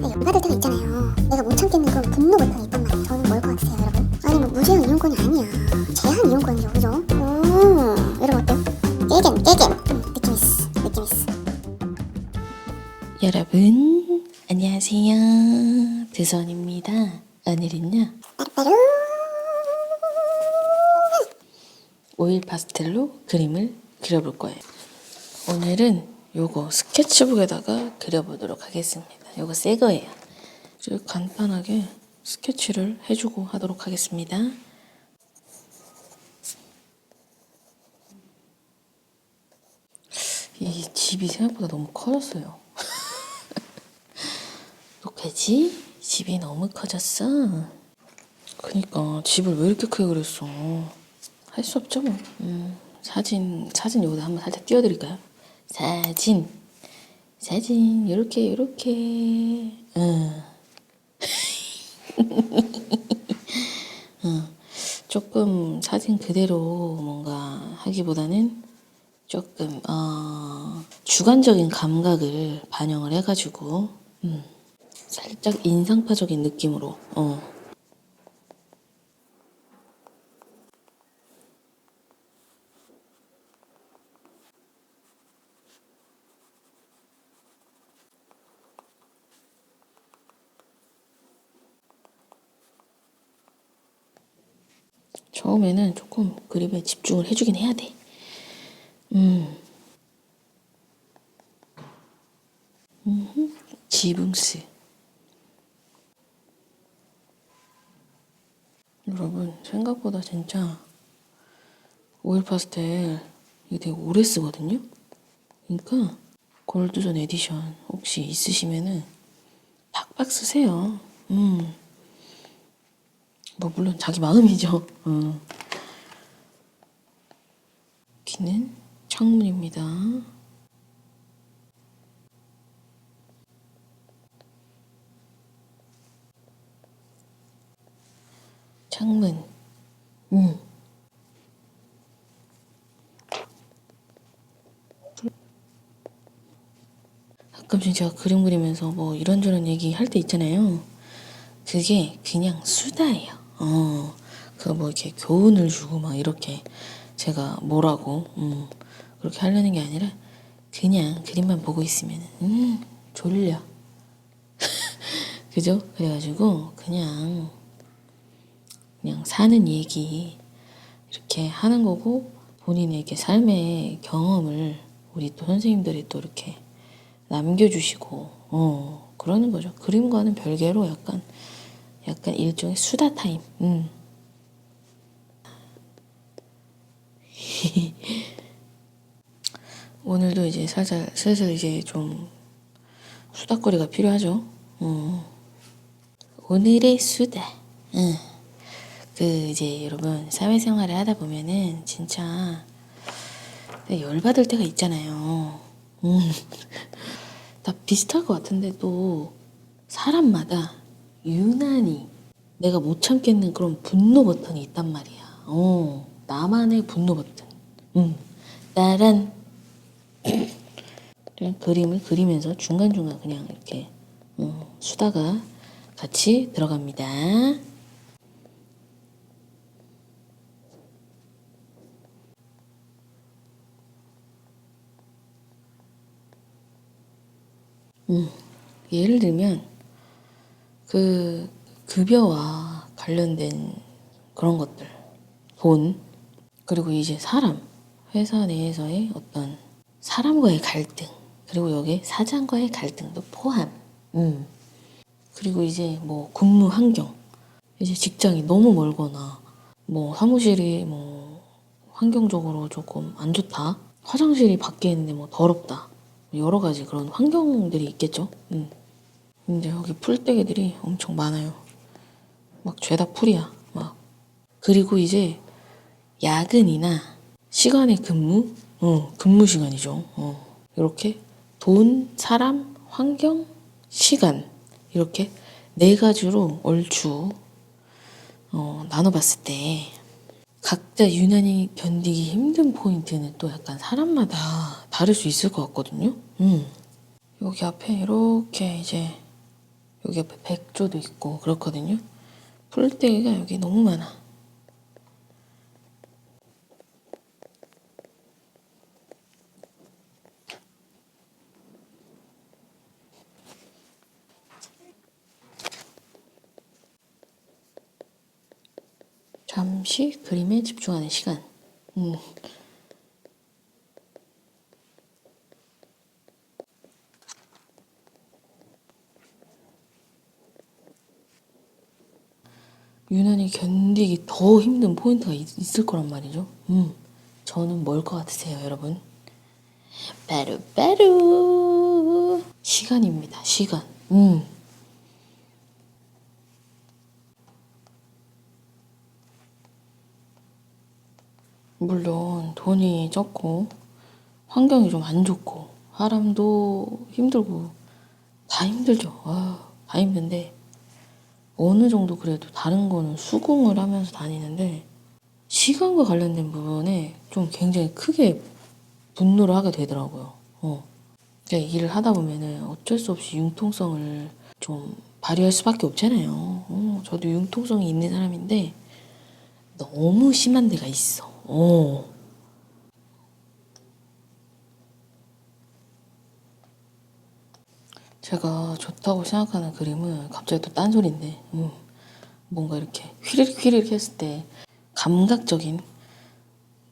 열받을 때가 있잖아요. 내가 못 참겠는 그런 분노 버튼이 있단 말이에요. 저는 뭘 것 같으세요, 여러분? 아니 뭐 무제한 이용권이 아니야. 제한 이용권이죠, 그죠? 음, 여러분 어때요? 깨겐, 깨겐. 음, 느낌 있어, 느낌 있어. 여러분 안녕하세요 드선입니다 오늘은요 빠르빠르. 오일 파스텔로 그림을 그려볼 거예요 오늘은 요거 스케치북에다가 그려보도록 하겠습니다 요거 새 거예요 아주 간단하게 스케치를 해주고 하도록 하겠습니다 이 집이 생각보다 너무 커졌어요 어떡하지? 집이 너무 커졌어. 그니까 집을 왜 이렇게 크게 그렸어? 할 수 없죠 뭐. 음, 사진 사진 여기다 한번 살짝 띄워드릴까요? 사진 사진 요렇게 요렇게. 응. 응. 조금 사진 그대로 뭔가 하기보다는 조금 어, 주관적인 감각을 반영을 해가지고 음, 살짝 인상파적인 느낌으로 어. 처음에는 조금 그림에 집중을 해주긴 해야 돼. 음. 지붕스. 여러분 생각보다 진짜 오일 파스텔 이게 되게 오래 쓰거든요. 그러니까 골드존 에디션 혹시 있으시면은 팍팍 쓰세요. 음. 뭐 물론 자기 마음이죠. 어. 여기는 창문입니다. 창문. 음. 가끔씩 제가 그림 그리면서 뭐 이런저런 얘기 할 때 있잖아요. 그게 그냥 수다예요. 어, 그 뭐 이렇게 교훈을 주고 막 이렇게 제가 뭐라고, 음, 그렇게 하려는 게 아니라 그냥 그림만 보고 있으면, 음, 졸려. 그죠? 그래가지고 그냥 그냥 사는 얘기 이렇게 하는 거고 본인의 이렇게 삶의 경험을 우리 또 선생님들이 또 이렇게 남겨주시고 어 그러는 거죠. 그림과는 별개로 약간 약간 일종의 수다 타임. 음. 오늘도 이제 살살 슬슬 이제 좀 수다거리가 필요하죠. 어. 오늘의 수다. 응. 그 이제 여러분 사회생활을 하다 보면은 진짜 열받을 때가 있잖아요. 음. 다 비슷할 것 같은데 또 사람마다 유난히 내가 못 참겠는 그런 분노 버튼이 있단 말이야. 어, 나만의 분노 버튼. 음. 따란 그냥 그림을 그리면서 중간중간 그냥 이렇게 어, 수다가 같이 들어갑니다. 음, 예를 들면 그 급여와 관련된 그런 것들, 돈, 그리고 이제 사람, 회사 내에서의 어떤 사람과의 갈등, 그리고 여기 사장과의 갈등도 포함. 음. 그리고 이제 뭐 근무 환경, 이제 직장이 너무 멀거나 뭐 사무실이 뭐 환경적으로 조금 안 좋다. 화장실이 밖에 있는데 뭐 더럽다. 여러 가지 그런 환경들이 있겠죠. 음. 근데 여기 풀떼기들이 엄청 많아요. 막 죄다 풀이야. 막 그리고 이제 야근이나 시간의 근무, 어, 근무 시간이죠. 어. 이렇게 돈, 사람, 환경, 시간 이렇게 네 가지로 얼추 어, 나눠봤을 때 각자 유난히 견디기 힘든 포인트는 또 약간 사람마다 다를 수 있을 것 같거든요. 음. 여기 앞에 이렇게 이제 여기 옆에 백조도 있고 그렇거든요. 풀떼기가 여기 너무 많아. 잠시 그림에 집중하는 시간. 음. 유난히 견디기 더 힘든 포인트가 있, 있을 거란 말이죠. 음, 저는 뭘 것 같으세요, 여러분? 바로 바로 시간입니다. 시간. 음. 물론 돈이 적고 환경이 좀 안 좋고 사람도 힘들고 다 힘들죠. 아, 다 힘든데 어느 정도 그래도 다른 거는 수긍을 하면서 다니는데 시간과 관련된 부분에 좀 굉장히 크게 분노를 하게 되더라고요. 어. 그러니까 일을 하다 보면은 어쩔 수 없이 융통성을 좀 발휘할 수밖에 없잖아요. 어, 저도 융통성이 있는 사람인데 너무 심한 데가 있어. 어. 제가 좋다고 생각하는 그림은 갑자기 또 딴소리인데 음, 뭔가 이렇게 휘리릭 휘리릭 했을 때 감각적인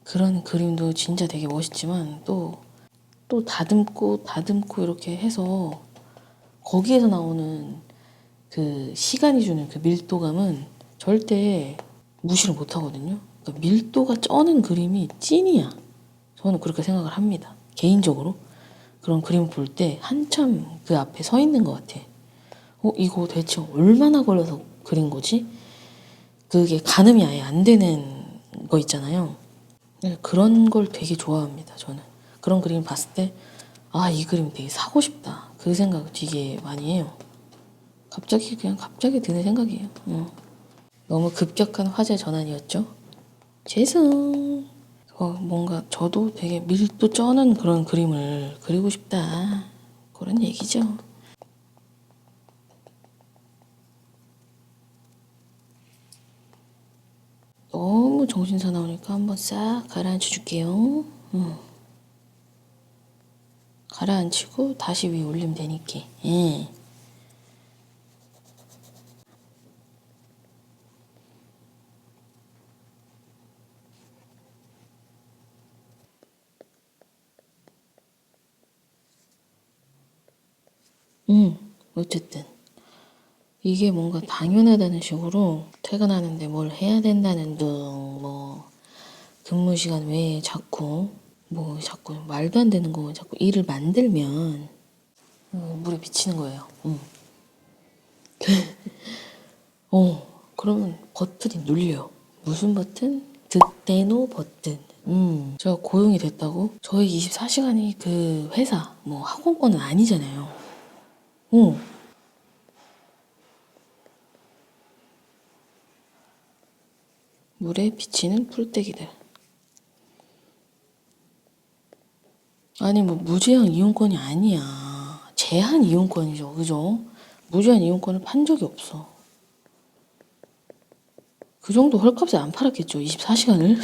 그런 그림도 진짜 되게 멋있지만 또 또 다듬고 다듬고 이렇게 해서 거기에서 나오는 그 시간이 주는 그 밀도감은 절대 무시를 못 하거든요. 그러니까 밀도가 쩌는 그림이 찐이야. 저는 그렇게 생각을 합니다. 개인적으로. 그런 그림을 볼때 한참 그 앞에 서 있는 것 같아. 어, 이거 대체 얼마나 걸려서 그린 거지? 그게 가늠이 아예 안 되는 거 있잖아요. 네, 그런 걸 되게 좋아합니다, 저는. 그런 그림 봤을 때, 아, 이 그림 되게 사고 싶다. 그 생각 되게 많이 해요. 갑자기, 그냥 갑자기 드는 생각이에요. 어. 너무 급격한 화제 전환이었죠? 죄송. 어, 뭔가 저도 되게 밀도 쩌는 그런 그림을 그리고 싶다. 그런 얘기죠. 너무 정신 사나우니까 한번 싹 가라앉혀 줄게요. 응. 가라앉히고 다시 위에 올리면 되니까. 예. 음, 어쨌든. 이게 뭔가 당연하다는 식으로 퇴근하는데 뭘 해야 된다는 등, 뭐, 근무 시간 외에 자꾸, 뭐, 자꾸 말도 안 되는 거 자꾸 일을 만들면, 어, 물에 비치는 거예요. 음. 어, 그러면 버튼이 눌려. 무슨 버튼? 득대노 버튼. 음, 제가 고용이 됐다고? 저희 24시간이 그 회사, 뭐 학원권은 아니잖아요. 어. 물에 비치는 풀떼기들. 아니 뭐 무제한 이용권이 아니야. 제한 이용권이죠. 그죠? 무제한 이용권을 판 적이 없어. 그 정도 헐값에 안 팔았겠죠. 24시간을.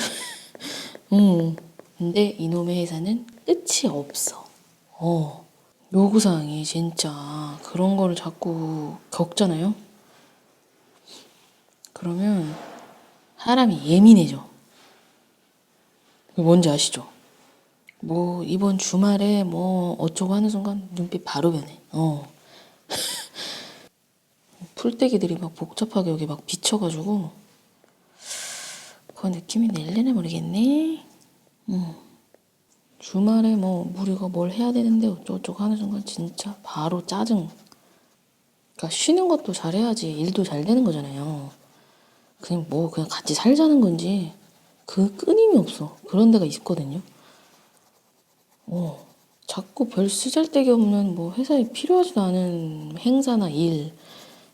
음. 근데 이놈의 회사는 끝이 없어. 어. 요구사항이 진짜 그런 거를 자꾸 겪잖아요. 그러면 사람이 예민해져. 뭔지 아시죠? 뭐 이번 주말에 뭐 어쩌고 하는 순간 눈빛 바로 변해. 어. 풀떼기들이 막 복잡하게 여기 막 비쳐가지고 그 느낌이 낼래나 모르겠네. 음. 주말에 뭐 우리가 뭘 해야 되는데 어쩌고저쩌고 하는 순간 진짜 바로 짜증. 그러니까 쉬는 것도 잘해야지 일도 잘 되는 거잖아요. 그냥 뭐 그냥 같이 살자는 건지 그 끊임이 없어. 그런 데가 있거든요. 어, 자꾸 별 쓰잘데기 없는 뭐 회사에 필요하지도 않은 행사나 일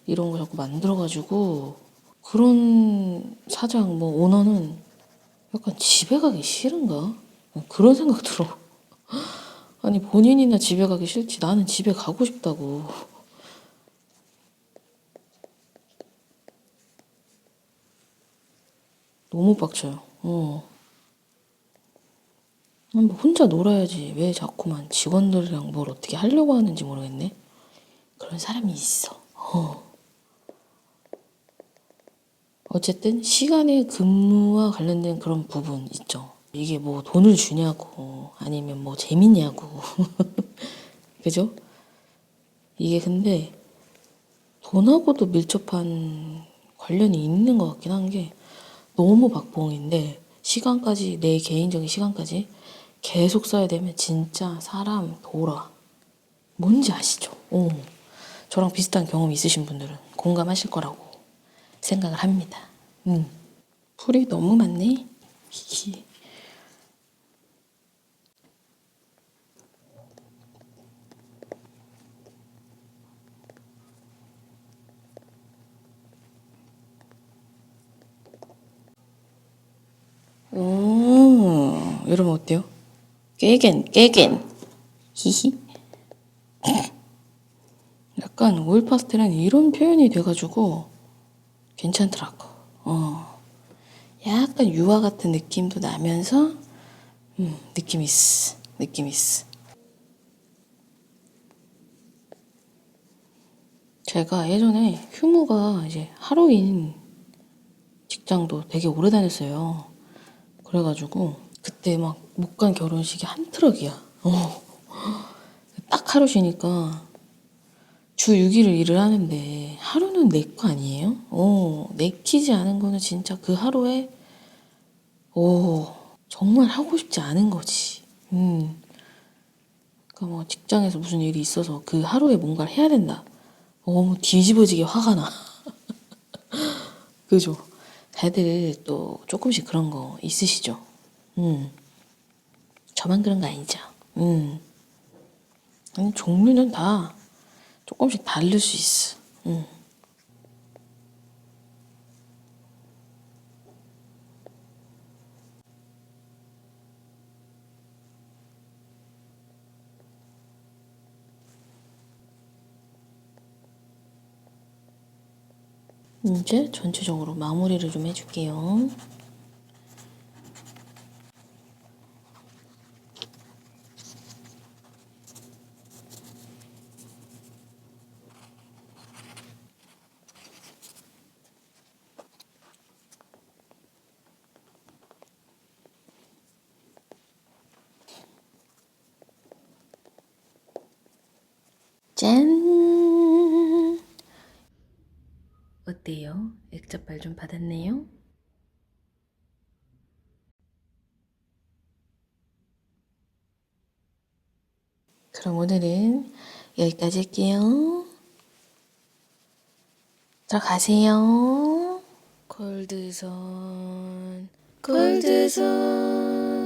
이런 거 자꾸 만들어가지고 그런 사장 뭐 오너는 약간 집에 가기 싫은가? 어, 그런 생각 들어. 아니 본인이나 집에 가기 싫지 나는 집에 가고 싶다고. 너무 빡쳐요. 어. 뭐 혼자 놀아야지 왜 자꾸만 직원들이랑 뭘 어떻게 하려고 하는지 모르겠네. 그런 사람이 있어. 어. 어쨌든 시간의 근무와 관련된 그런 부분 있죠. 이게 뭐 돈을 주냐고 아니면 뭐 재밌냐고 그죠? 이게 근데 돈하고도 밀접한 관련이 있는 것 같긴 한 게 너무 박봉인데 시간까지 내 개인적인 시간까지 계속 써야 되면 진짜 사람 돌아 뭔지 아시죠? 어. 저랑 비슷한 경험 있으신 분들은 공감하실 거라고 생각을 합니다. 음. 풀이 너무 많네. 히히. 오, 이러면 어때요? 깨겐, 깨겐. 히히. 약간 오일 파스텔은 이런 표현이 돼가지고 괜찮더라고. 어. 약간 유화 같은 느낌도 나면서, 음, 느낌 있어. 느낌 있어. 제가 예전에 휴무가 이제 하루인 직장도 되게 오래 다녔어요. 그래가지고 그때 막 못 간 결혼식이 한 트럭이야. 어. 딱 하루 쉬니까 주 6일을 일을 하는데 하루는 내 거 아니에요? 어, 내키지 않은 거는 진짜 그 하루에 오, 정말 하고 싶지 않은 거지. 음. 그러니까 뭐 직장에서 무슨 일이 있어서 그 하루에 뭔가를 해야 된다. 너무 뒤집어지게 화가 나. 그죠? 다들 또 조금씩 그런 거 있으시죠? 음. 저만 그런 거 아니죠? 음. 아니, 종류는 다 조금씩 다를 수 있어. 음. 이제 전체적으로 마무리를 좀 해줄게요. 어때요? 액자빨 좀 받았네요? 그럼 오늘은 여기까지 할게요. 들어가세요. 골드선, 골드선.